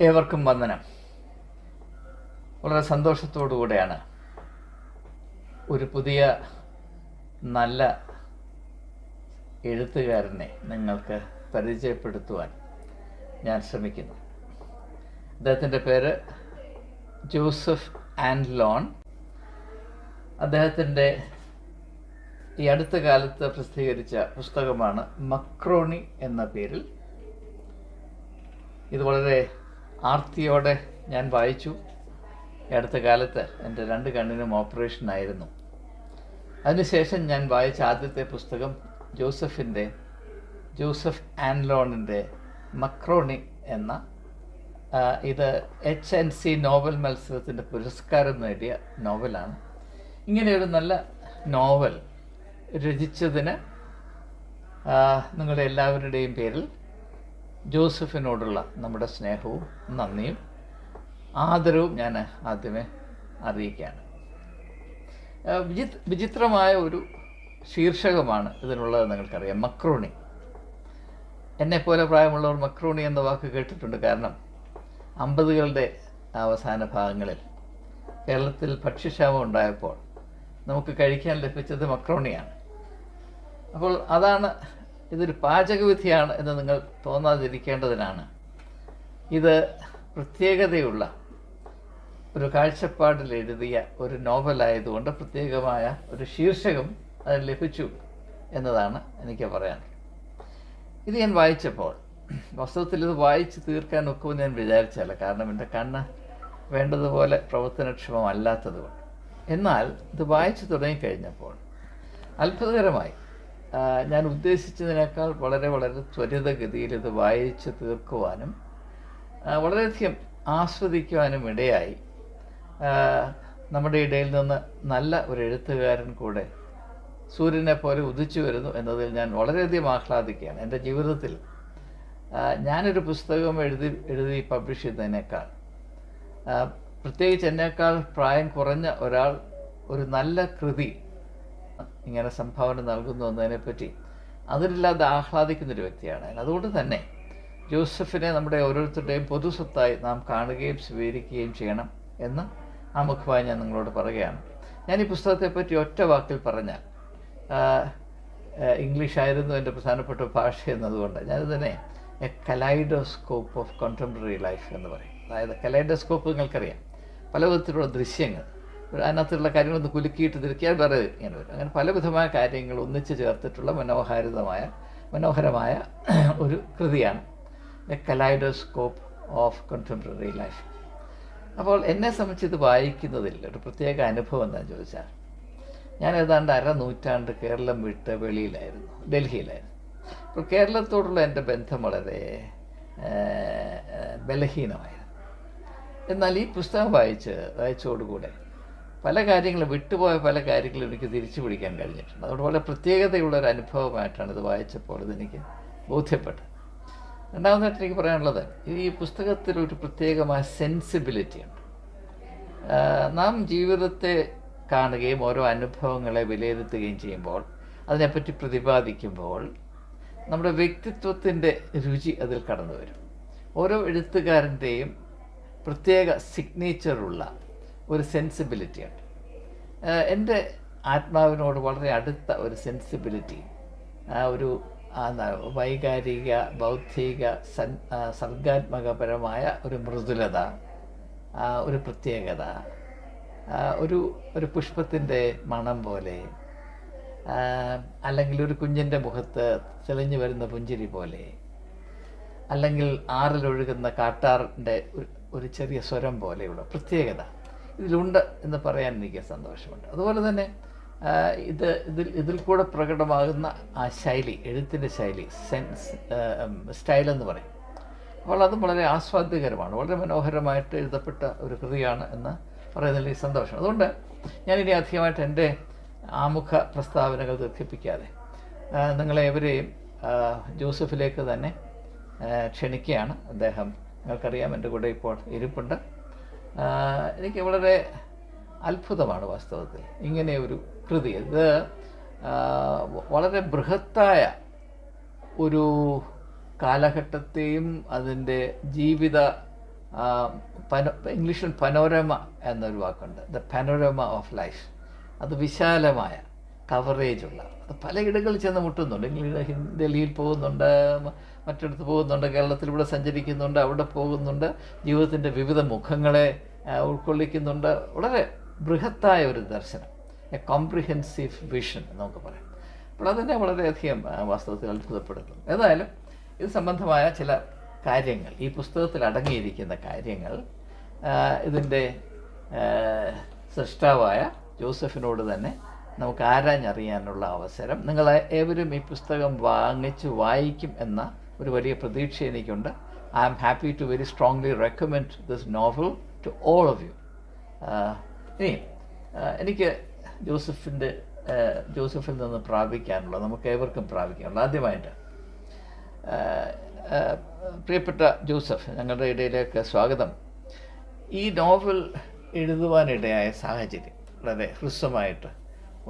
ഏവർക്കും വന്ദനം. വളരെ സന്തോഷത്തോടു കൂടെയാണ് ഒരു പുതിയ നല്ല എഴുത്തുകാരനെ നിങ്ങൾക്ക് പരിചയപ്പെടുത്തുവാൻ ഞാൻ ശ്രമിക്കുന്നു. അദ്ദേഹത്തിന്റെ പേര് ജോസഫ് ആൻഡ് ലോൺ. അദ്ദേഹത്തിന്റെ ഈ അടുത്ത കാലത്ത് പ്രസിദ്ധീകരിച്ച പുസ്തകമാണ് മക്രോണി എന്ന പേരിൽ. ഇത് വളരെ ആർത്തിയോടെ ഞാൻ വായിച്ചു. അടുത്ത കാലത്ത് എന്റെ രണ്ട് കണ്ണിനും ഓപ്പറേഷൻ ആയിരുന്നു. അതിനുശേഷം ഞാൻ വായിച്ച ആദ്യത്തെ പുസ്തകം ജോസഫിന്റെ ജോസഫ് ആൻലോണിന്റെ മക്രോണി എന്ന ഇത് എച്ച് എൻ സി നോവൽ മത്സരത്തിന്റെ പുരസ്കാരം നേടിയ നോവലാണ്. ഇങ്ങനെയൊരു നല്ല നോവൽ രചിച്ചതിന് നിങ്ങളുടെ എല്ലാവരുടെയും പേരിൽ ജോസഫിനോടുള്ള നമ്മുടെ സ്നേഹവും നന്ദിയും ആദരവും ഞാൻ ആദ്യമേ അറിയിക്കുകയാണ്. വിചിത് വിചിത്രമായ ഒരു ശീർഷകമാണ് ഇതിനുള്ളത് നിങ്ങൾക്കറിയാം. മക്രോണി. എന്നെപ്പോലെ പ്രായമുള്ളവർ മക്രോണി എന്ന വാക്ക് കേട്ടിട്ടുണ്ട്. കാരണം അമ്പതുകളുടെ അവസാന ഭാഗങ്ങളിൽ കേരളത്തിൽ ഭക്ഷ്യക്ഷാമം ഉണ്ടായപ്പോൾ നമുക്ക് കഴിക്കാൻ ലഭിച്ചത് മക്രോണിയാണ്. അപ്പോൾ അതാണ് ഇതൊരു പാചകവിധിയാണ് എന്ന് നിങ്ങൾ തോന്നാതിരിക്കേണ്ടതിനാണ്. ഇത് പ്രത്യേകതയുള്ള ഒരു കാഴ്ചപ്പാടിൽ എഴുതിയ ഒരു നോവലായതുകൊണ്ട് പ്രത്യേകമായ ഒരു ശീർഷകം അതിന് ലഭിച്ചു എന്നതാണ് എനിക്ക് പറയാൻ. ഇത് ഞാൻ വായിച്ചപ്പോൾ വസ്തുത്തിൽ ഇത് വായിച്ച് തീർക്കാൻ ഒക്കുമെന്ന് ഞാൻ വിചാരിച്ചല്ല കാരണം എന്റെ കണ്ണ് വേണ്ടതുപോലെ പ്രവർത്തനക്ഷമമല്ലാത്തതുകൊണ്ട്. എന്നാൽ ഇത് വായിച്ചു തുടങ്ങിക്കഴിഞ്ഞപ്പോൾ അത്ഭുതകരമായി ഞാൻ ഉദ്ദേശിച്ചതിനേക്കാൾ വളരെ വളരെ ത്വരിതഗതിയിൽ ഇത് വായിച്ച് തീർക്കുവാനും വളരെയധികം ആസ്വദിക്കുവാനും ഇടയായി. നമ്മുടെ ഇടയിൽ നിന്ന് നല്ല ഒരു എഴുത്തുകാരൻ കൂടെ സൂര്യനെ പോലെ ഉദിച്ചു വരുന്നു എന്നതിൽ ഞാൻ വളരെയധികം ആഹ്ലാദിക്കുകയാണ്. എന്റെ ജീവിതത്തിൽ ഞാനൊരു പുസ്തകം എഴുതി എഴുതി പബ്ലിഷ് ചെയ്യുന്നതിനേക്കാൾ പ്രത്യേകിച്ച് എന്നേക്കാൾ പ്രായം കുറഞ്ഞ ഒരാൾ ഒരു നല്ല കൃതി ഇങ്ങനെ സംഭാവന നൽകുന്നു എന്നതിനെപ്പറ്റി അതിലില്ലാതെ ആഹ്ലാദിക്കുന്നൊരു വ്യക്തിയാണ്. അതുകൊണ്ട് തന്നെ ജോസഫിനെ നമ്മുടെ ഓരോരുത്തരുടെയും പൊതുസ്വത്തായി നാം കാണുകയും സ്വീകരിക്കുകയും ചെയ്യണം എന്ന് ആ മുഖമായി ഞാൻ നിങ്ങളോട് പറയുകയാണ്. ഞാൻ ഈ പുസ്തകത്തെപ്പറ്റി ഒറ്റ വാക്കിൽ പറഞ്ഞാൽ ആ, ആ, ഇംഗ്ലീഷ് ആയിരുന്നു എന്റെ പ്രധാനപ്പെട്ട ഭാഷ എന്നതുകൊണ്ട് ഞാനിതിനെ a kaleidoscope of contemporary life എന്ന് പറയും. അതായത് കലൈഡോസ്കോപ്പ് നിങ്ങൾക്കറിയാം. പല വിധത്തിലുള്ള ദൃശ്യങ്ങൾ അതിനകത്തുള്ള കാര്യങ്ങളൊന്ന് കുലുക്കിയിട്ട് തിരിക്കാൻ വേറെ ഇങ്ങനെ വരും. അങ്ങനെ പലവിധമായ കാര്യങ്ങൾ ഒന്നിച്ച് ചേർത്തിട്ടുള്ള മനോഹാരിതമായ മനോഹരമായ ഒരു കൃതിയാണ് a kaleidoscope of contemporary life അപ്പോൾ എന്നെ സംബന്ധിച്ച് ഇത് വായിക്കുന്നതിൽ ഒരു പ്രത്യേക അനുഭവം എന്താണെന്ന് ചോദിച്ചാൽ ഞാൻ ഏതാണ്ട് അര നൂറ്റാണ്ട് കേരളം വിട്ട് വെളിയിലായിരുന്നു ഡൽഹിയിലായിരുന്നു. അപ്പോൾ കേരളത്തോടുള്ള എന്റെ ബന്ധം വളരെ ബലഹീനമായിരുന്നു. എന്നാൽ ഈ പുസ്തകം വായിച്ച് വായിച്ചതോടുകൂടെ പല കാര്യങ്ങളും വിട്ടുപോയ പല കാര്യങ്ങളും എനിക്ക് തിരിച്ചു പിടിക്കാൻ കഴിഞ്ഞിട്ടുണ്ട്. അതുകൊണ്ട് വളരെ പ്രത്യേകതയുള്ള ഒരു അനുഭവമായിട്ടാണ് ഇത് വായിച്ചപ്പോൾ ഇതെനിക്ക് ബോധ്യപ്പെട്ടത്. രണ്ടാമതായിട്ട് എനിക്ക് പറയാനുള്ളത് ഈ പുസ്തകത്തിൽ ഒരു പ്രത്യേകമായ സെൻസിബിലിറ്റി ഉണ്ട്. നാം ജീവിതത്തെ കാണുകയും ഓരോ അനുഭവങ്ങളെ വിലയിരുത്തുകയും ചെയ്യുമ്പോൾ അതിനെപ്പറ്റി പ്രതിപാദിക്കുമ്പോൾ നമ്മുടെ വ്യക്തിത്വത്തിന്റെ രുചി അതിൽ കടന്നു വരും ഓരോ എഴുത്തുകാരന്റെയും പ്രത്യേക സിഗ്നേച്ചറുള്ള ഒരു സെൻസിബിലിറ്റി ഉണ്ട്. എന്റെ ആത്മാവിനോട് വളരെ അടുത്ത ഒരു സെൻസിബിലിറ്റി ആ ഒരു വൈകാരിക ബൗദ്ധിക സൻ സർഗാത്മകപരമായ ഒരു മൃദുലത ഒരു പ്രത്യേകത ഒരു ഒരു പുഷ്പത്തിന്റെ മണം പോലെ അല്ലെങ്കിൽ ഒരു കുഞ്ഞിന്റെ മുഖത്ത് തെളിഞ്ഞു വരുന്ന പുഞ്ചിരി പോലെ അല്ലെങ്കിൽ ആറിലൊഴുകുന്ന കാട്ടാറിന്റെ ഒരു ചെറിയ സ്വരം പോലെയുള്ള പ്രത്യേകത. ഇതിലുണ്ട് എന്ന് പറയാൻ എനിക്ക് സന്തോഷമുണ്ട്. അതുപോലെ തന്നെ ഇത് ഇതിൽ ഇതിൽ കൂടെ പ്രകടമാകുന്ന ആ ശൈലി എഴുത്തിന്റെ ശൈലി സെൻസ് സ്റ്റൈൽ എന്ന് പറയും. അപ്പോൾ അത് വളരെ ആസ്വാദ്യകരമാണ് വളരെ മനോഹരമായിട്ട് എഴുതപ്പെട്ട ഒരു കൃതിയാണ് എന്ന് പറയുന്നതിൽ സന്തോഷം. അതുകൊണ്ട് ഞാനിനി അധികമായിട്ട് എന്റെ ആമുഖ പ്രസ്താവനകൾ ദീർഘിപ്പിക്കാതെ നിങ്ങളെ എവരെയും ജോസഫിലേക്ക് തന്നെ ക്ഷണിക്കുകയാണ്. അദ്ദേഹം നിങ്ങൾക്കറിയാം എന്റെ കൂടെ ഇപ്പോൾ ഇരിപ്പുണ്ട്. എനിക്ക് വളരെ അത്ഭുതമാണ് വാസ്തവത്തിൽ ഇങ്ങനെ ഒരു കൃതി. ഇത് വളരെ ബൃഹത്തായ ഒരു കാലഘട്ടത്തെയും അതിന്റെ ജീവിത പനോ ഇംഗ്ലീഷിൽ പനോരമ എന്നൊരു വാക്കുണ്ട്. The panorama of life. അത് വിശാലമായ കവറേജുള്ള അത് പലയിടങ്ങളിൽ ചെന്ന് മുട്ടുന്നുണ്ട്. ഇംഗ്ലീഷ് ഡൽഹിയിൽ പോകുന്നുണ്ട്. മറ്റിടത്ത് പോകുന്നുണ്ട് കേരളത്തിലൂടെ സഞ്ചരിക്കുന്നുണ്ട് അവിടെ പോകുന്നുണ്ട് ജീവിതത്തിന്റെ വിവിധ മുഖങ്ങളെ ഉൾക്കൊള്ളിക്കുന്നുണ്ട്. വളരെ ബൃഹത്തായ ഒരു ദർശനം എ കോംപ്രിഹെൻസീവ് വിഷൻ നമുക്ക് പറയാം. അപ്പോൾ അതിനെ വളരെയധികം വാസ്തവത്തിൽ അത്ഭുതപ്പെടുന്നു ഏതായാലും ഇത് സംബന്ധമായ ചില കാര്യങ്ങൾ ഈ പുസ്തകത്തിൽ അടങ്ങിയിരിക്കുന്ന കാര്യങ്ങൾ ഇതിന്റെ സൃഷ്ടാവായ ജോസഫിനോട് തന്നെ നമുക്ക് ആരാഞ്ഞറിയാനുള്ള അവസരം. നിങ്ങൾ ഏവരും ഈ പുസ്തകം വാങ്ങിച്ച് വായിക്കും എന്ന ഒരു വലിയ പ്രതീക്ഷ എനിക്കുണ്ട്. I am happy to very strongly recommend this novel to all of you ഇനി എനിക്ക് ജോസഫിന്റെ ആ, ജോസഫിൽ നിന്ന് പ്രാപിക്കാനുള്ള നമുക്ക് ഏവർക്കും പ്രാപിക്കാനുള്ള ആദ്യമായിട്ട് ആ, പ്രിയപ്പെട്ട ജോസഫ് ഞങ്ങളുടെ ഇടയിലേക്ക് സ്വാഗതം. ഈ നോവൽ എഴുതുവാനിടയായ സാഹചര്യം വളരെ ഹ്രസ്വമായിട്ട്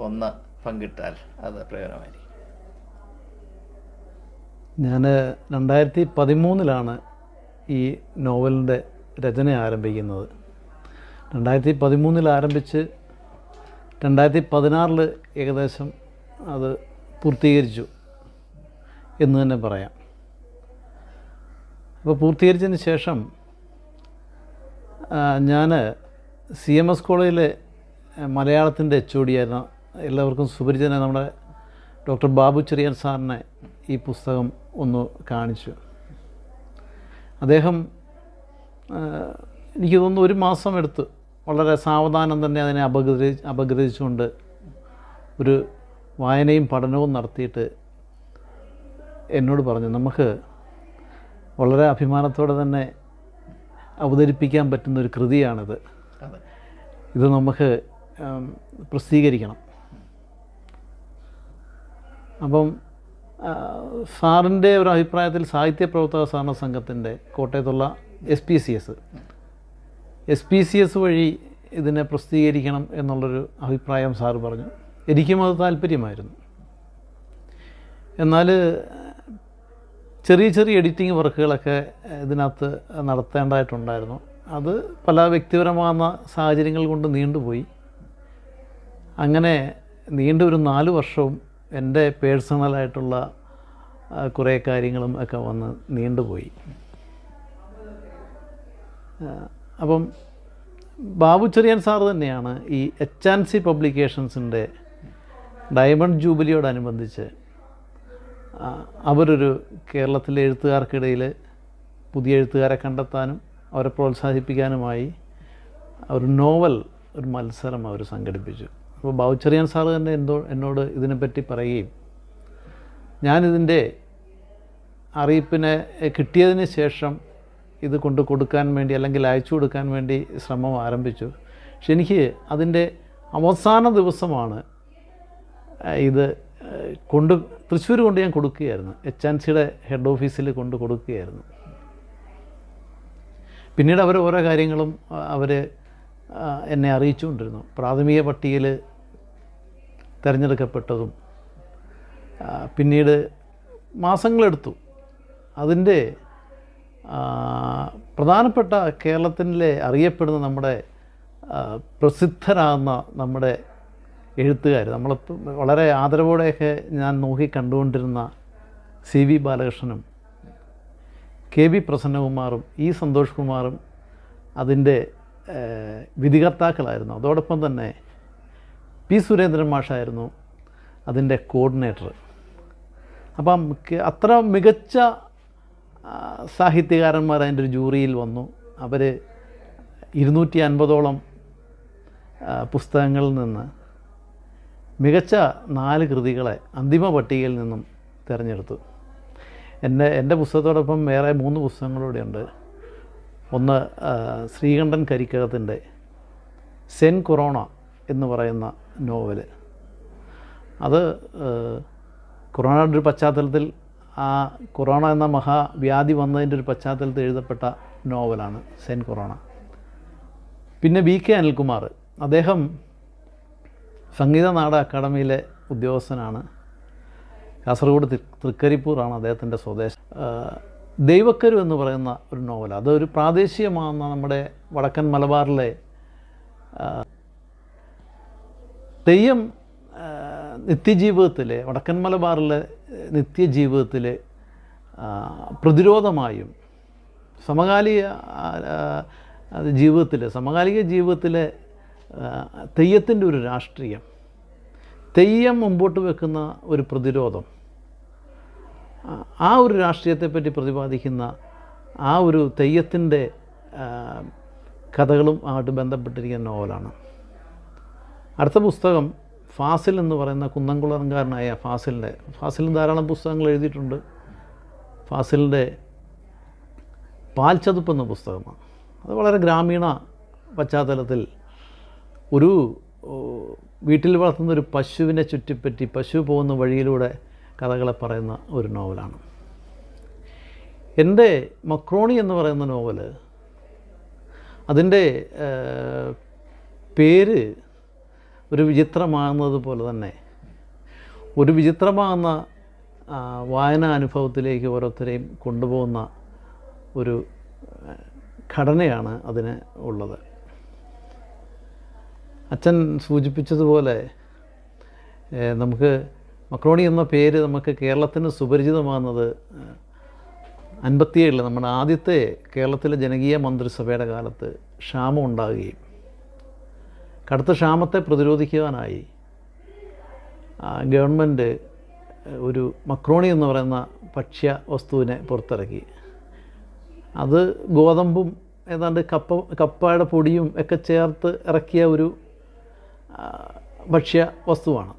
ഒന്ന് പങ്കിട്ടാൽ അത് പ്രയോജനമായിരിക്കും. ഞാൻ രണ്ടായിരത്തി പതിമൂന്നിലാണ് ഈ നോവലിന്റെ രചന ആരംഭിക്കുന്നത്. രണ്ടായിരത്തി പതിമൂന്നിൽ ആരംഭിച്ച് രണ്ടായിരത്തി പതിനാറിൽ ഏകദേശം അത് പൂർത്തീകരിച്ചു എന്ന് തന്നെ പറയാം. അപ്പോൾ പൂർത്തീകരിച്ചതിന് ശേഷം ഞാൻ സി എം എസ് കോളേജിലെ മലയാളത്തിന്റെ എച്ച് ഒ ഡി ആയിരുന്ന. എല്ലാവർക്കും സുപരിചിതനായ നമ്മുടെ ഡോക്ടർ ബാബു ചെറിയാൻ സാറിനെ ഈ പുസ്തകം ഒന്ന് കാണിച്ചു. അദ്ദേഹം എനിക്ക് തോന്നുന്നു ഒരു മാസം എടുത്ത് വളരെ സാവധാനം തന്നെ അതിനെ അപഗ്രഹി അപഗ്രഹിച്ചുകൊണ്ട് ഒരു വായനയും പഠനവും നടത്തിയിട്ട് എന്നോട് പറഞ്ഞു നമുക്ക് വളരെ അഭിമാനത്തോടെ തന്നെ അവതരിപ്പിക്കാൻ പറ്റുന്ന ഒരു കൃതിയാണിത്. ഇത് നമുക്ക് പ്രസിദ്ധീകരിക്കണം. അപ്പം സാറിന്റെ ഒരു അഭിപ്രായത്തിൽ സാഹിത്യ പ്രവർത്തക സഹകരണ സംഘത്തിന്റെ കോട്ടയത്തുള്ള S P C S S P C S വഴി ഇതിനെ പ്രസിദ്ധീകരിക്കണം എന്നുള്ളൊരു അഭിപ്രായം സാറ് പറഞ്ഞു. എനിക്കും അത് താല്പര്യമായിരുന്നു. എന്നാൽ ചെറിയ ചെറിയ എഡിറ്റിംഗ് വർക്കുകളൊക്കെ ഇതിനകത്ത് നടത്തേണ്ടതായിട്ടുണ്ടായിരുന്നു. അത് പല വ്യക്തിപരമാകുന്ന സാഹചര്യങ്ങൾ കൊണ്ട് നീണ്ടുപോയി. അങ്ങനെ നീണ്ട ഒരു നാല് വർഷവും എന്റെ പേഴ്സണലായിട്ടുള്ള കുറേ കാര്യങ്ങളും ഒക്കെ വന്ന് നീണ്ടുപോയി. അപ്പം ബാബു ചെറിയാൻ സാറ് തന്നെയാണ് ഈ എച്ച് ആൻഡ് സി പബ്ലിക്കേഷൻസിന്റെ ഡയമണ്ട് ജൂബിലിയോടനുബന്ധിച്ച് അവരൊരു കേരളത്തിലെ എഴുത്തുകാർക്കിടയിൽ പുതിയ എഴുത്തുകാരെ കണ്ടെത്താനും അവരെ പ്രോത്സാഹിപ്പിക്കാനുമായി ഒരു നോവൽ ഒരു മത്സരം അവർ സംഘടിപ്പിച്ചു. അപ്പോൾ ബാബുച്ചെറിയാൻ സാറ് തന്നെ എന്തോ എന്നോട് ഇതിനെപ്പറ്റി പറയുകയും ഞാനിതിന്റെ അറിയിപ്പിനെ കിട്ടിയതിന് ശേഷം ഇത് കൊണ്ട് കൊടുക്കാൻ വേണ്ടി അല്ലെങ്കിൽ അയച്ചു കൊടുക്കാൻ വേണ്ടി ശ്രമം ആരംഭിച്ചു. പക്ഷെ എനിക്ക് അതിന്റെ അവസാന ദിവസമാണ് ഇത് കൊണ്ട് തൃശ്ശൂർ കൊണ്ട് ഞാൻ കൊടുക്കുകയായിരുന്നു. എച്ച് ആൻ സിയുടെ ഹെഡ് ഓഫീസിൽ കൊണ്ട് കൊടുക്കുകയായിരുന്നു. പിന്നീട് അവർ ഓരോ കാര്യങ്ങളും അവർ എന്നെ അറിയിച്ചുകൊണ്ടിരുന്നു. പ്രാഥമിക പട്ടികയിൽ തിരഞ്ഞെടുക്കപ്പെട്ടതും പിന്നീട് മാസങ്ങളെടുത്തു. അതിന്റെ പ്രധാനപ്പെട്ട കേരളത്തിലെ അറിയപ്പെടുന്ന നമ്മുടെ പ്രസിദ്ധരാകുന്ന നമ്മുടെ എഴുത്തുകാർ നമ്മൾ വളരെ ആദരവോടെയൊക്കെ ഞാൻ നോക്കി കണ്ടുകൊണ്ടിരുന്ന സി വി ബാലകൃഷ്ണനും കെ വി പ്രസന്നകുമാറും ഇ സന്തോഷ് കുമാറും അതിന്റെ വിധികർത്താക്കളായിരുന്നു. അതോടൊപ്പം തന്നെ പി സുരേന്ദ്രൻ മാഷായിരുന്നു അതിന്റെ കോർഡിനേറ്റർ. അപ്പം അത്ര മികച്ച സാഹിത്യകാരന്മാർ അതിന്റെ ഒരു ജൂറിയിൽ വന്നു. അവർ ഇരുന്നൂറ്റി അൻപതോളം പുസ്തകങ്ങളിൽ നിന്ന് മികച്ച നാല് കൃതികളെ അന്തിമ പട്ടികയിൽ നിന്നും തിരഞ്ഞെടുത്തു. എന്റെ എന്റെ പുസ്തകത്തോടൊപ്പം വേറെ മൂന്ന് പുസ്തകങ്ങളൂടെ ഉണ്ട്. ഒന്ന് ശ്രീകണ്ഠൻ കരിക്കകത്തിന്റെ സെൻ കൊറോണ എന്ന് പറയുന്ന നോവൽ അത് കൊറോണയുടെ ഒരു പശ്ചാത്തലത്തിൽ ആ കൊറോണ എന്ന മഹാവ്യാധി വന്നതിന്റെ ഒരു പശ്ചാത്തലത്തിൽ എഴുതപ്പെട്ട നോവലാണ് സെൻ കൊറോണ പിന്നെ വി കെ അനിൽകുമാർ അദ്ദേഹം സംഗീത നാട അക്കാദമിയിലെ ഉദ്യോഗസ്ഥനാണ്. കാസർഗോഡ് തൃക്കരിപ്പൂറാണ് അദ്ദേഹത്തിന്റെ സ്വദേശം. ദൈവക്കരു എന്ന് പറയുന്ന ഒരു നോവൽ അതൊരു പ്രാദേശികമാകുന്ന നമ്മുടെ വടക്കൻ മലബാറിലെ തെയ്യം നിത്യജീവിതത്തിലെ വടക്കൻ മലബാറിലെ നിത്യജീവിതത്തിലെ പ്രതിരോധമായും സമകാലിക ജീവിതത്തിലെ സമകാലിക ജീവിതത്തിലെ തെയ്യത്തിന്റെ ഒരു രാഷ്ട്രീയം. തെയ്യം മുമ്പോട്ട് വെക്കുന്ന ഒരു പ്രതിരോധം. ആ- ഒരു രാഷ്ട്രീയത്തെപ്പറ്റി പ്രതിപാദിക്കുന്ന ആ ഒരു തെയ്യത്തിന്റെ കഥകളും ആയിട്ട് ബന്ധപ്പെട്ടിരിക്കുന്ന നോവലാണ്. അടുത്ത പുസ്തകം ഫാസിൽ എന്ന് പറയുന്ന കുന്നംകുളംകാരനായ ഫാസിലിന്റെ ഫാസിൽ ധാരാളം പുസ്തകങ്ങൾ എഴുതിയിട്ടുണ്ട്. ഫാസിലിന്റെ പാൽച്ചതുപ്പ് എന്ന പുസ്തകമാണ്. അത് വളരെ ഗ്രാമീണ പശ്ചാത്തലത്തിൽ ഒരു വീട്ടിൽ വളർത്തുന്ന ഒരു പശുവിനെ ചുറ്റിപ്പറ്റി പശു പോകുന്ന വഴിയിലൂടെ കഥകളെ പറയുന്ന ഒരു നോവലാണ്. എന്റെ മക്രോണി എന്ന് പറയുന്ന നോവൽ അതിന്റെ പേര് ഒരു വിചിത്രമാകുന്നത് പോലെ തന്നെ. ഒരു വിചിത്രമാകുന്ന വായനാ അനുഭവത്തിലേക്ക് ഓരോരുത്തരെയും കൊണ്ടുപോകുന്ന ഒരു ഘടനയാണ് അതിന് ഉള്ളത്. അച്ഛൻ സൂചിപ്പിച്ചതുപോലെ നമുക്ക് മക്രോണി എന്ന പേര് നമുക്ക് കേരളത്തിന് സുപരിചിതമാകുന്നത് അൻപത്തിയേഴിൽ നമ്മുടെ ആദ്യത്തെ കേരളത്തിലെ ജനകീയ മന്ത്രിസഭയുടെ കാലത്ത് ക്ഷാമം ഉണ്ടാകുകയും കടുത്ത ക്ഷാമത്തെ പ്രതിരോധിക്കുവാനായി ഗവൺമെന്റ് ഒരു മക്രോണി എന്ന് പറയുന്ന ഭക്ഷ്യ വസ്തുവിനെ പുറത്തിറക്കി. അത് ഗോതമ്പും ഏതാണ്ട് കപ്പ കപ്പയുടെ പൊടിയും ഒക്കെ ചേർത്ത് ഇറക്കിയ ഒരു ഭക്ഷ്യ വസ്തുവാണ്.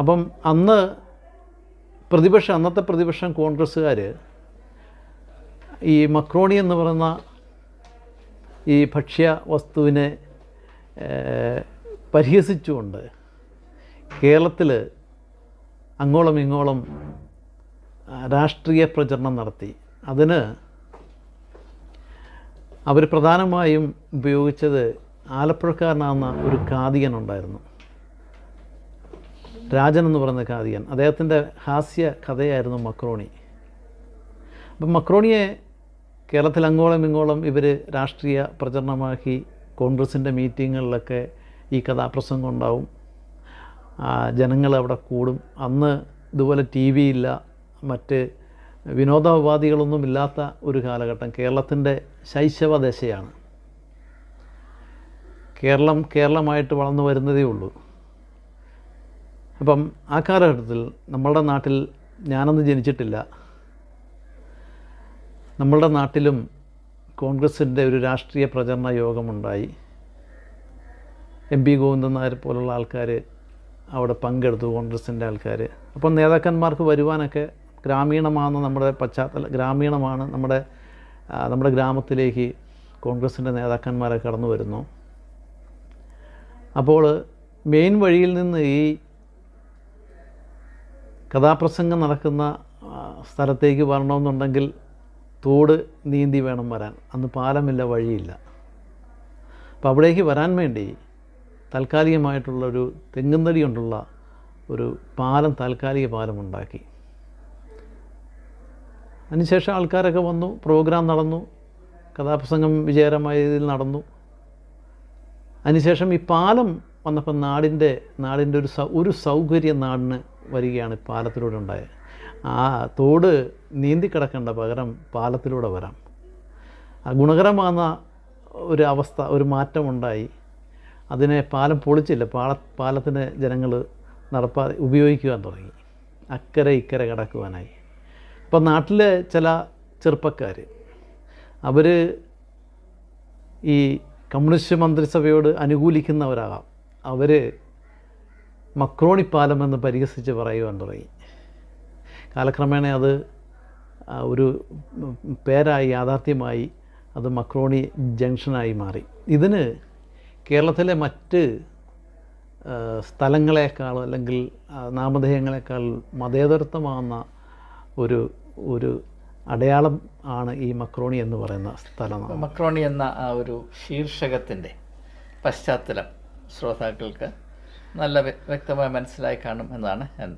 അപ്പം അന്ന് പ്രതിപക്ഷം അന്നത്തെ പ്രതിപക്ഷം കോൺഗ്രസ്സുകാർ ഈ മക്രോണി എന്ന് പറയുന്ന ഈ ഭക്ഷ്യ വസ്തുവിനെ പരിഹസിച്ചുകൊണ്ട് കേരളത്തിൽ അങ്ങോളം ഇങ്ങോളം രാഷ്ട്രീയ പ്രചരണം നടത്തി. അതിന് അവർ പ്രധാനമായും ഉപയോഗിച്ചത് ആലപ്പുഴക്കാരനാകുന്ന ഒരു കാതികൻ ഉണ്ടായിരുന്നു രാജൻ എന്ന് പറയുന്ന കാതികൻ അദ്ദേഹത്തിന്റെ ഹാസ്യ കഥയായിരുന്നു മക്രോണി. അപ്പം മക്രോണിയെ കേരളത്തിൽ അങ്ങോളം ഇങ്ങോളം ഇവർ രാഷ്ട്രീയ പ്രചരണമാക്കി കോൺഗ്രസിന്റെ മീറ്റിങ്ങുകളിലൊക്കെ ഈ കഥാപ്രസംഗം ഉണ്ടാവും. ജനങ്ങൾ അവിടെ കൂടും. അന്ന് ഇതുപോലെ ടി വി ഇല്ല. മറ്റ് വിനോദോപാധികളൊന്നും ഇല്ലാത്ത ഒരു കാലഘട്ടം. കേരളത്തിന്റെ ശൈശവ ദശയാണ് കേരളം കേരളമായിട്ട് വളർന്നു വരുന്നതേ ഉള്ളൂ. അപ്പം ആ കാലഘട്ടത്തിൽ നമ്മളുടെ നാട്ടിൽ ഞാനൊന്നും ജനിച്ചിട്ടില്ല. നമ്മളുടെ നാട്ടിലും കോൺഗ്രസിന്റെ ഒരു രാഷ്ട്രീയ പ്രചരണ യോഗമുണ്ടായി. എം പി ഗോവിന്ദൻ നായർ പോലുള്ള ആൾക്കാർ അവിടെ പങ്കെടുത്തു കോൺഗ്രസിന്റെ ആൾക്കാർ അപ്പം നേതാക്കന്മാർക്ക് വരുവാനൊക്കെ ഗ്രാമീണമാണ് നമ്മുടെ പശ്ചാത്തല ഗ്രാമീണമാണ് നമ്മുടെ നമ്മുടെ ഗ്രാമത്തിലേക്ക് കോൺഗ്രസിന്റെ നേതാക്കന്മാരെ കടന്നു വരുന്നു. അപ്പോൾ മെയിൻ വഴിയിൽ നിന്ന് ഈ കഥാപ്രസംഗം നടക്കുന്ന സ്ഥലത്തേക്ക് വരണമെന്നുണ്ടെങ്കിൽ തോട് നീന്തി വേണം വരാൻ. അന്ന് പാലമില്ല വഴിയില്ല. അപ്പോൾ അവിടേക്ക് വരാൻ വേണ്ടി താൽക്കാലികമായിട്ടുള്ളൊരു തെങ്ങുന്നടി കൊണ്ടുള്ള ഒരു പാലം താൽക്കാലിക പാലം ഉണ്ടാക്കി അതിനുശേഷം ആൾക്കാരൊക്കെ വന്നു പ്രോഗ്രാം നടന്നു കഥാപ്രസംഗം വിജയകരമായ രീതിയിൽ നടന്നു. അതിനുശേഷം ഈ പാലം വന്നപ്പോൾ നാടിന്റെ നാടിന്റെ ഒരു ഒരു സൗകര്യം നാടിന് വരികയാണ് പാലത്തിലൂടെ ഉണ്ടായത്. ആ തോട് നീന്തി കിടക്കേണ്ട പകരം പാലത്തിലൂടെ വരാം. ഗുണകരമാകുന്ന ഒരു അവസ്ഥ ഒരു മാറ്റമുണ്ടായി. അതിനെ പാലം പൊളിച്ചില്ല പാല പാലത്തിന് ജനങ്ങൾ നടപ്പാ ഉപയോഗിക്കുവാൻ തുടങ്ങി. അക്കരെ ഇക്കരെ കിടക്കുവാനായി. ഇപ്പം നാട്ടിലെ ചില ചെറുപ്പക്കാർ അവർ ഈ കമ്മ്യൂണിസ്റ്റ് മന്ത്രിസഭയോട് അനുകൂലിക്കുന്നവരാകാം. അവർ മക്രോണി പാലം എന്ന് പരിഹസിച്ച് പറയുവാൻ തുടങ്ങി. കാലക്രമേണ അത് ഒരു പേരായി യാഥാർത്ഥ്യമായി അത് മക്രോണി ജംഗ്ഷനായി മാറി. ഇതിന് കേരളത്തിലെ മറ്റ് സ്ഥലങ്ങളെക്കാൾ അല്ലെങ്കിൽ നാമധേയങ്ങളെക്കാൾ മതേതരത്വമാകുന്ന ഒരു ഒരു അടയാളം ആണ് ഈ മക്രോണി എന്ന് പറയുന്ന സ്ഥലം മക്രോണി എന്ന ആ ഒരു ശീർഷകത്തിന്റെ പശ്ചാത്തലം ശ്രോതാക്കൾക്ക് നല്ല വ്യക്തമായി മനസ്സിലായി കാണും എന്നാണ് ഞാൻ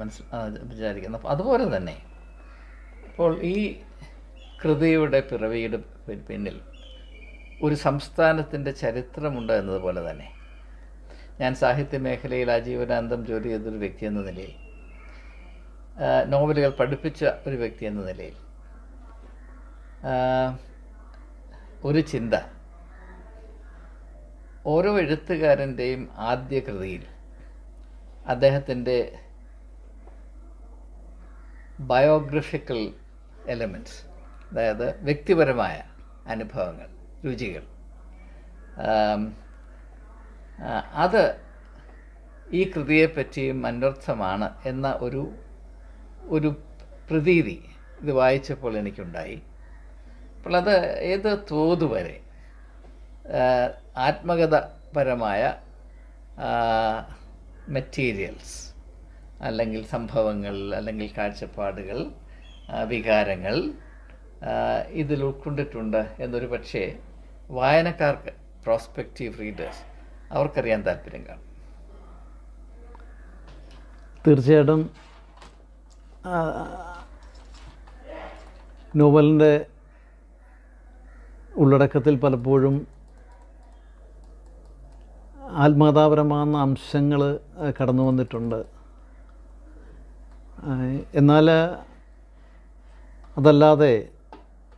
മനസ്സിൽ വിചാരിക്കുന്നത്. അപ്പോൾ അതുപോലെ തന്നെ ഇപ്പോൾ ഈ കൃതിയുടെ പിറവിയുടെ പിന്നിൽ ഒരു സംസ്ഥാനത്തിന്റെ ചരിത്രമുണ്ട് എന്നതുപോലെ തന്നെ. ഞാൻ സാഹിത്യ മേഖലയിൽ ആജീവനാന്തം ജോലി ചെയ്തൊരു വ്യക്തി എന്ന നിലയിൽ നോവലുകൾ പഠിപ്പിച്ച ഒരു വ്യക്തി എന്ന നിലയിൽ ഒരു ചിന്ത ഓരോ എഴുത്തുകാരന്റെയും ആദ്യ കൃതിയിൽ അദ്ദേഹത്തിന്റെ ബയോഗ്രഫിക്കൽ എലമെന്റ്സ് അതായത് വ്യക്തിപരമായ അനുഭവങ്ങൾ രുചികൾ. അത് ഈ കൃതിയെപ്പറ്റിയും അന്വർത്ഥമാണ് എന്ന ഒരു ഒരു പ്രതീതി ഇത് വായിച്ചപ്പോൾ എനിക്കുണ്ടായി. അപ്പോൾ അത് ഏത് തോത് വരെ ആ, ആത്മകഥപരമായ മെറ്റീരിയൽസ് അല്ലെങ്കിൽ സംഭവങ്ങൾ അല്ലെങ്കിൽ കാഴ്ചപ്പാടുകൾ വികാരങ്ങൾ ഇതിൽ ഉൾക്കൊണ്ടിട്ടുണ്ട് എന്നൊരു പക്ഷേ വായനക്കാർക്ക് പ്രോസ്പെക്റ്റീവ് റീഡേഴ്സ് അവർക്കറിയാൻ താല്പര്യം കാണും. തീർച്ചയായിട്ടും നോവലിന്റെ ഉള്ളടക്കത്തിൽ പലപ്പോഴും ആത്മകഥാപരമാകുന്ന അംശങ്ങൾ കടന്നു വന്നിട്ടുണ്ട്. എന്നാൽ അതല്ലാതെ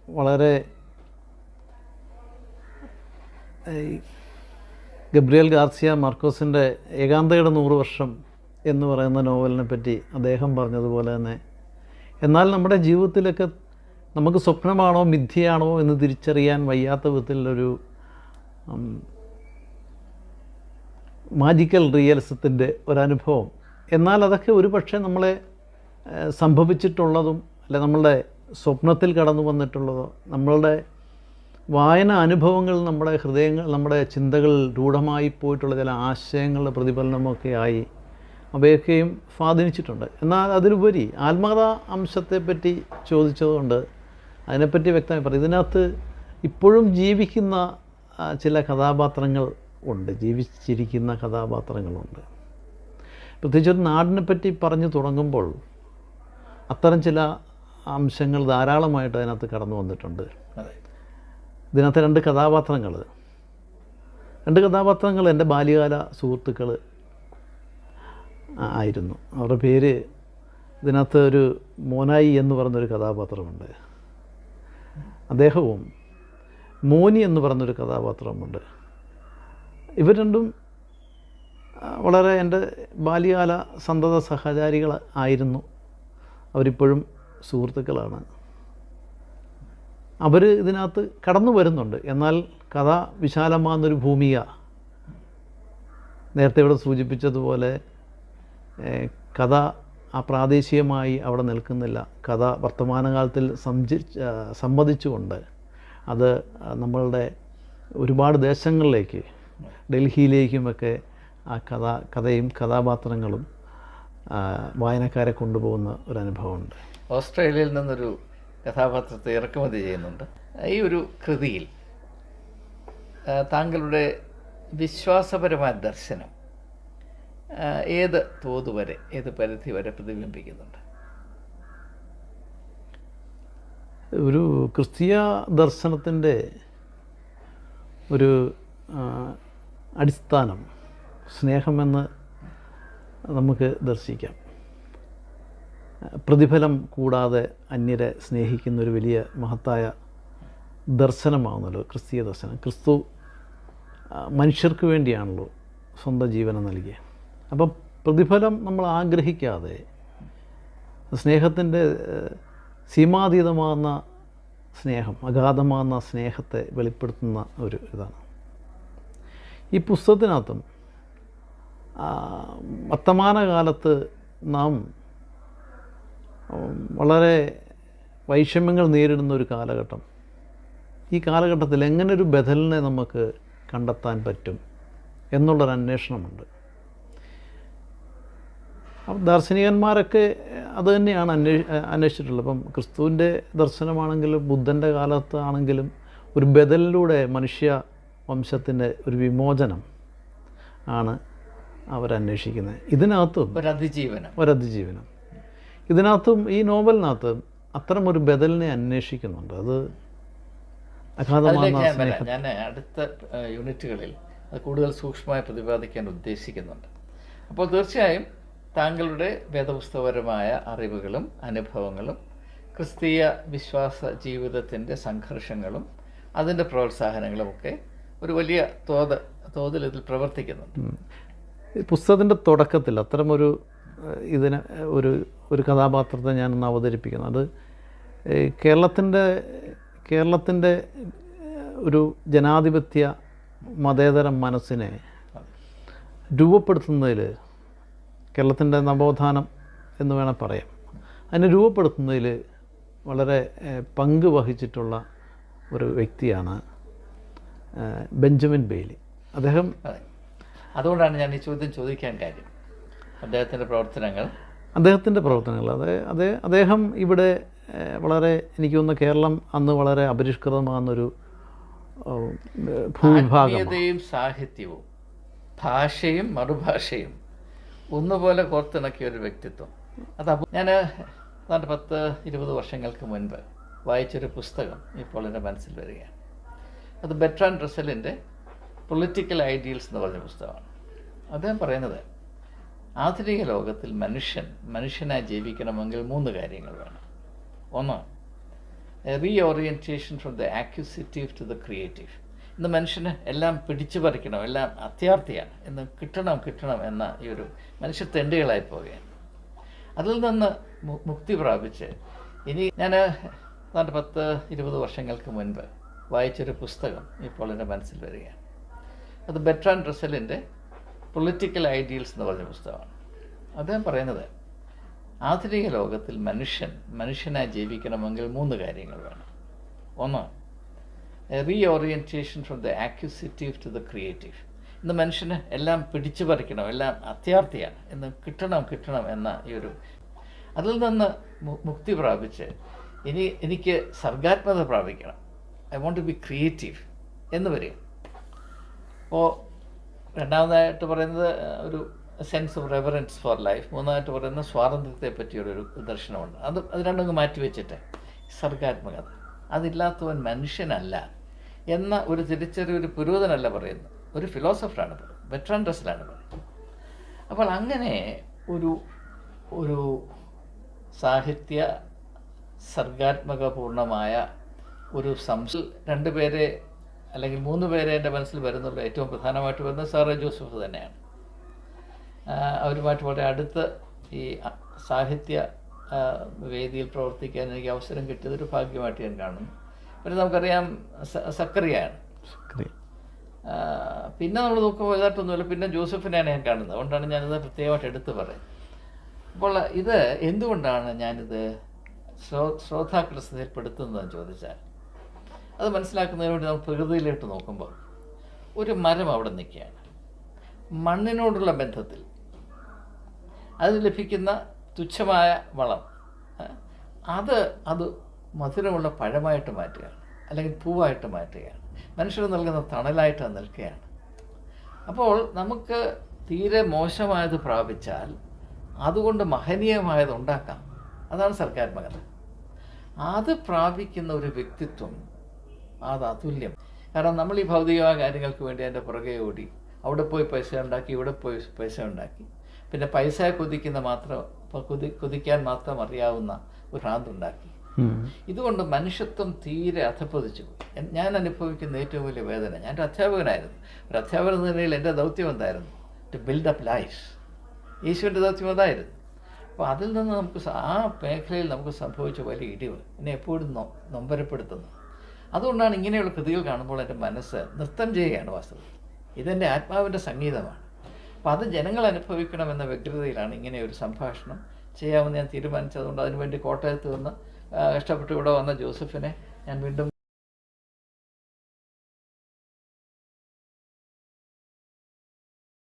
വളരെ ഗബ്രിയൽ ഗാർസിയ മാർക്കോസിന്റെ ഏകാന്തയുടെ നൂറ് വർഷം എന്ന് പറയുന്ന നോവലിനെ പറ്റി അദ്ദേഹം പറഞ്ഞതുപോലെ തന്നെ എന്നാൽ നമ്മുടെ ജീവിതത്തിലൊക്കെ നമുക്ക് സ്വപ്നമാണോ മിഥ്യയാണോ എന്ന് തിരിച്ചറിയാൻ വയ്യാത്ത വിധത്തിലൊരു മാജിക്കൽ റിയലിസത്തിന്റെ ഒരനുഭവം. എന്നാൽ അതൊക്കെ ഒരു പക്ഷേ നമ്മളെ സംഭവിച്ചിട്ടുള്ളതും അല്ലെ നമ്മളുടെ സ്വപ്നത്തിൽ കടന്നു വന്നിട്ടുള്ളതോ നമ്മളുടെ വായന അനുഭവങ്ങൾ നമ്മുടെ ഹൃദയങ്ങൾ നമ്മുടെ ചിന്തകൾ രൂഢമായി പോയിട്ടുള്ള ചില ആശയങ്ങളുടെ പ്രതിഫലനമൊക്കെ ആയി അവയൊക്കെയും സ്വാധീനിച്ചിട്ടുണ്ട്. എന്നാൽ അതിലുപരി ആത്മകഥ അംശത്തെപ്പറ്റി ചോദിച്ചതുകൊണ്ട് അതിനെപ്പറ്റി വ്യക്തമായി പറയും ഇതിനകത്ത് ഇപ്പോഴും ജീവിക്കുന്ന ചില കഥാപാത്രങ്ങൾ ഉണ്ട്. ജീവിച്ചിരിക്കുന്ന കഥാപാത്രങ്ങളുണ്ട്. പ്രത്യേകിച്ച് ഒരു നാടിനെ പറ്റി പറഞ്ഞു തുടങ്ങുമ്പോൾ അത്തരം ചില അംശങ്ങൾ ധാരാളമായിട്ട് അതിനകത്ത് കടന്നു വന്നിട്ടുണ്ട്. ഇതിനകത്ത് രണ്ട് കഥാപാത്രങ്ങൾ രണ്ട് കഥാപാത്രങ്ങൾ എന്റെ ബാല്യകാല സുഹൃത്തുക്കൾ ആയിരുന്നു. അവരുടെ പേര് ഇതിനകത്ത് ഒരു മോനായി എന്ന് പറഞ്ഞൊരു കഥാപാത്രമുണ്ട്. അദ്ദേഹവും മോനി എന്ന് പറഞ്ഞൊരു കഥാപാത്രമുണ്ട്. ഇവർ രണ്ടും വളരെ എന്റെ ബാല്യകാല സന്തത സഹചാരികൾ ആയിരുന്നു. അവരിപ്പോഴും സുഹൃത്തുക്കളാണ്. അവർ ഇതിനകത്ത് കടന്നു വരുന്നുണ്ട്. എന്നാൽ കഥ വിശാലമാകുന്നൊരു ഭൂമിക നേരത്തെ ഇവിടെ സൂചിപ്പിച്ചതുപോലെ കഥ ആ പ്രാദേശികമായി അവിടെ നിൽക്കുന്നില്ല. കഥ വർത്തമാനകാലത്തിൽ സംജി സംവദിച്ചുകൊണ്ട് അത് നമ്മളുടെ ഒരുപാട് ദേശങ്ങളിലേക്ക് ഡൽഹിയിലേക്കുമൊക്കെ ആ കഥ കഥയും കഥാപാത്രങ്ങളും വായനക്കാരെ കൊണ്ടുപോകുന്ന ഒരു അനുഭവമുണ്ട്. ഓസ്ട്രേലിയയിൽ നിന്നൊരു കഥാപാത്രത്തെ ഇറക്കുമതി ചെയ്യുന്നുണ്ട്. ഈ ഒരു കൃതിയിൽ താങ്കളുടെ വിശ്വാസപരമായ ദർശനം ഏത് തോത് വരെ ഏത് പരിധി വരെ പ്രതിബിംബിക്കുന്നുണ്ട്? ഒരു ക്രിസ്തീയ ദർശനത്തിന്റെ ഒരു അടിസ്ഥാനം സ്നേഹമെന്ന് നമുക്ക് ദർശിക്കാം. പ്രതിഫലം കൂടാതെ അന്യരെ സ്നേഹിക്കുന്ന ഒരു വലിയ മഹത്തായ ദർശനമാകുന്നല്ലോ ക്രിസ്തീയ ദർശനം. ക്രിസ്തു മനുഷ്യർക്ക് വേണ്ടിയാണല്ലോ സ്വന്തം ജീവനം നൽകിയത് അപ്പം പ്രതിഫലം നമ്മൾ ആഗ്രഹിക്കാതെ സ്നേഹത്തിന്റെ സീമാതീതമാകുന്ന സ്നേഹം അഗാധമാകുന്ന സ്നേഹത്തെ വെളിപ്പെടുത്തുന്ന ഒരു ഇതാണ്. ഈ പുസ്തകത്തിനകത്തും വർത്തമാനകാലത്ത് നാം വളരെ വൈഷമ്യങ്ങൾ നേരിടുന്ന ഒരു കാലഘട്ടം. ഈ കാലഘട്ടത്തിൽ എങ്ങനെ ഒരു ബദലിനെ നമുക്ക് കണ്ടെത്താൻ പറ്റും എന്നുള്ളൊരു അന്വേഷണമുണ്ട്. ദാർശനികന്മാരൊക്കെ അത് തന്നെയാണ് അന്വേ അന്വേഷിച്ചിട്ടുള്ളത്. അപ്പം ക്രിസ്തുവിന്റെ ദർശനമാണെങ്കിലും ബുദ്ധന്റെ കാലത്താണെങ്കിലും ഒരു ബദലിലൂടെ മനുഷ്യ വംശത്തിന്റെ ഒരു വിമോചനം ആണ് അവരന്വേഷിക്കുന്നത്. ഇതിനകത്തും ഒരതിജീവനം. ഒരതിജീവനം. ഇതിനകത്തും ഈ നോവലിനകത്ത് ഒരു ബദലിനെ അന്വേഷിക്കുന്നുണ്ട്. അത് അഗാധമായ ഞാൻ അടുത്ത യൂണിറ്റുകളിൽ അത് കൂടുതൽ സൂക്ഷ്മമായി പ്രതിപാദിക്കാൻ ഉദ്ദേശിക്കുന്നുണ്ട്. അപ്പോൾ തീർച്ചയായും താങ്കളുടെ വേദപുസ്തകപരമായ അറിവുകളും അനുഭവങ്ങളും ക്രിസ്തീയ വിശ്വാസ ജീവിതത്തിന്റെ സംഘർഷങ്ങളും അതിന്റെ പ്രോത്സാഹനങ്ങളും ഒക്കെ ഒരു വലിയ തോത് തോതിൽ ഇതിൽ പ്രവർത്തിക്കുന്നുണ്ട്. പുസ്തകത്തിന്റെ തുടക്കത്തിൽ അത്തരമൊരു ഇതിന് ഒരു ഒരു കഥാപാത്രത്തെ ഞാനൊന്ന് അവതരിപ്പിക്കുന്നു. അത് കേരളത്തിന്റെ കേരളത്തിന്റെ ഒരു ജനാധിപത്യ മതേതര മനസ്സിനെ രൂപപ്പെടുത്തുന്നതിൽ കേരളത്തിന്റെ നവോത്ഥാനം എന്ന് വേണം പറയാം. അതിനെ രൂപപ്പെടുത്തുന്നതിൽ വളരെ പങ്ക് വഹിച്ചിട്ടുള്ള ഒരു വ്യക്തിയാണ് ബെഞ്ചമിൻ ബെയ്ലി. അദ്ദേഹം അതുകൊണ്ടാണ് ഞാൻ ഈ ചോദ്യം ചോദിക്കാൻ കാര്യം. അദ്ദേഹത്തിന്റെ പ്രവർത്തനങ്ങൾ. അദ്ദേഹത്തിന്റെ പ്രവർത്തനങ്ങൾ. അത് അതേ അദ്ദേഹം ഇവിടെ വളരെ എനിക്ക് തോന്നുന്നു കേരളം അന്ന് വളരെ അപരിഷ്കൃതമാകുന്നൊരു ഭൂവിഭാഗം സാഹിത്യവും ഭാഷയും മറുഭാഷയും ഒന്നുപോലെ കോർത്തിണക്കിയ ഒരു വ്യക്തിത്വം. അത് ഞാൻ ഏതാണ്ട് പത്ത് ഇരുപത് വർഷങ്ങൾക്ക് മുൻപ് വായിച്ചൊരു പുസ്തകം ഇപ്പോൾ എന്റെ മനസ്സിൽ വരികയാണ്. അത് ബെട്രാൻ റസലിന്റെ പൊളിറ്റിക്കൽ ഐഡിയൽസ് എന്ന് പറഞ്ഞ പുസ്തകമാണ്. അദ്ദേഹം പറയുന്നത് ആധുനിക ലോകത്തിൽ മനുഷ്യൻ മനുഷ്യനായി ജീവിക്കണമെങ്കിൽ മൂന്ന് കാര്യങ്ങൾ വേണം. ഒന്ന് re orientation from the acquisitive to the creative ഇന്ന് മനുഷ്യന് എല്ലാം പിടിച്ചു പറിക്കണം എല്ലാം അത്യാർത്ഥിയാണ് ഇന്ന് കിട്ടണം കിട്ടണം എന്ന ഈ ഒരു മനുഷ്യ തെണ്ടുകളായി പോവുകയാണ്. അതിൽ നിന്ന് മുക്തി പ്രാപിച്ച് ഇനി ഞാൻ പത്ത് ഇരുപത് വർഷങ്ങൾക്ക് മുൻപ് വായിച്ചൊരു പുസ്തകം ഇപ്പോൾ എന്റെ മനസ്സിൽ വരികയാണ്. അത് ബെട്രാൻ റസലിന്റെ പൊളിറ്റിക്കൽ ഐഡിയൽസ് എന്ന് പറഞ്ഞ പുസ്തകമാണ്. അദ്ദേഹം പറയുന്നത് ആധുനിക ലോകത്തിൽ മനുഷ്യൻ മനുഷ്യനായി ജീവിക്കണമെങ്കിൽ മൂന്ന് കാര്യങ്ങൾ വേണം. ഒന്ന് re orientation from the acquisitive to the creative ഇന്ന് മനുഷ്യന് എല്ലാം പിടിച്ചു പറിക്കണം എല്ലാം അത്യാർത്ഥിയാണ് ഇന്ന് കിട്ടണം കിട്ടണം എന്ന ഈ ഒരു അതിൽ നിന്ന് മുക്തി പ്രാപിച്ച് ഇനി എനിക്ക് സർഗാത്മത പ്രാപിക്കണം. I want to be creative എന്ന് പറയും അപ്പോൾ രണ്ടാമതായിട്ട് പറയുന്നത് ഒരു sense of reverence for life മൂന്നാമതായിട്ട് പറയുന്നത് സ്വാതന്ത്ര്യത്തെ പറ്റിയുള്ളൊരു ദർശനമുണ്ട്. അത് അത് രണ്ടും മാറ്റി വെച്ചിട്ട്. സർഗാത്മകത അതില്ലാത്തവൻ മനുഷ്യനല്ല എന്ന ഒരു തിരിച്ചറിവ് ഒരു പുരോഹിതനല്ല പറയുന്നത്. ഒരു ഫിലോസഫറാണ് പറയുന്നത്. വെറ്ററൻ ഡ്രസ്സിലാണ് പറയുന്നത്. അപ്പോൾ അങ്ങനെ ഒരു ഒരു സാഹിത്യ സർഗാത്മകപൂർണമായ ഒരു സംശയം രണ്ട് പേരെ അല്ലെങ്കിൽ മൂന്ന് പേരെ എന്റെ മനസ്സിൽ വരുന്നുള്ള ഏറ്റവും പ്രധാനമായിട്ട് വരുന്നത് സാറേ ജോസഫ് തന്നെയാണ്. അവരുമായിട്ട് വളരെ അടുത്ത് ഈ സാഹിത്യ വേദിയിൽ പ്രവർത്തിക്കാൻ എനിക്ക് അവസരം കിട്ടിയതൊരു ഭാഗ്യമായിട്ട് ഞാൻ കാണുന്നു. പിന്നെ നമുക്കറിയാം സ- സക്കറിയാണ്. പിന്നെ നമ്മൾ നോക്കുമ്പോൾ ഇതായിട്ടൊന്നുമില്ല പിന്നെ ജോസഫിനെയാണ് ഞാൻ കാണുന്നത്. അതുകൊണ്ടാണ് ഞാനിത് പ്രത്യേകമായിട്ട് എടുത്തു പറയുന്നത്. അപ്പോൾ ഇത് എന്തുകൊണ്ടാണ് ഞാനിത് ശ്രോ ശ്രോതാക്കളുടെ ശ്രദ്ധയിൽപ്പെടുത്തുന്നതെന്ന് ചോദിച്ചാൽ അത് മനസ്സിലാക്കുന്നതിന് വേണ്ടി നമ്മൾ പ്രകൃതിയിലോട്ട് നോക്കുമ്പോൾ ഒരു മരം അവിടെ നിൽക്കുകയാണ്. മണ്ണിനോടുള്ള ബന്ധത്തിൽ അതിന് ലഭിക്കുന്ന തുച്ഛമായ വളം അത് അത് മധുരമുള്ള പഴമായിട്ട് മാറ്റുകയാണ്. അല്ലെങ്കിൽ പൂവായിട്ട് മാറ്റുകയാണ്. മനുഷ്യർ നൽകുന്ന തണലായിട്ട് അത് നിൽക്കുകയാണ്. അപ്പോൾ നമുക്ക് തീരെ മോശമായത് പ്രാപിച്ചാൽ അതുകൊണ്ട് മഹനീയമായത് ഉണ്ടാക്കാം. അതാണ് സർഗാത്മകത അത് പ്രാപിക്കുന്ന ഒരു വ്യക്തിത്വം അത് അതുല്യം കാരണം നമ്മൾ ഈ ഭൗതികമായ കാര്യങ്ങൾക്ക് വേണ്ടി അതിന്റെ പുറകെ ഓടി. അവിടെ പോയി പൈസ ഉണ്ടാക്കി ഇവിടെ പോയി പൈസ ഉണ്ടാക്കി. പിന്നെ പൈസ കുതിക്കുന്ന മാത്രം കുതി കുതിക്കാൻ മാത്രം അറിയാവുന്ന ഒരു ഭ്രാന്തുണ്ടാക്കി ഇതുകൊണ്ട് മനുഷ്യത്വം തീരെ അധപ്പതിച്ചു പോയി. ഞാൻ അനുഭവിക്കുന്ന ഏറ്റവും വലിയ വേദന ഞാൻ ഒരു അധ്യാപകനായിരുന്നു. ഒരു അധ്യാപകൻ എന്ന നിലയിൽ എന്റെ ദൗത്യം എന്തായിരുന്നു? ടു ബിൽഡ് അപ്പ് ലൈഫ് യേശുവിന്റെ ദൗത്യം അതായിരുന്നു. അപ്പോൾ അതിൽ നിന്ന് നമുക്ക് ആ മേഖലയിൽ നമുക്ക് സംഭവിച്ച വലിയ ഇടിവ് എന്നെ എപ്പോഴും നൊ നൊമ്പരപ്പെടുത്തുന്നു. അതുകൊണ്ടാണ് ഇങ്ങനെയുള്ള കൃതികൾ കാണുമ്പോൾ എന്റെ മനസ്സ് നൃത്തം ചെയ്യുകയാണ് വാസ്തവത്തിൽ. ഇതെന്റെ ആത്മാവിന്റെ സംഗീതമാണ്. അപ്പം അത് ജനങ്ങൾ അനുഭവിക്കണമെന്ന വ്യഗ്രതയിലാണ് ഇങ്ങനെ ഒരു സംഭാഷണം. ചെയ്യാമെന്ന് ഞാൻ തീരുമാനിച്ചതുകൊണ്ട് അതിനുവേണ്ടി കോട്ടയത്ത് നിന്ന് കഷ്ടപ്പെട്ട് ഇവിടെ വന്ന ജോസഫിനെ ഞാൻ വീണ്ടും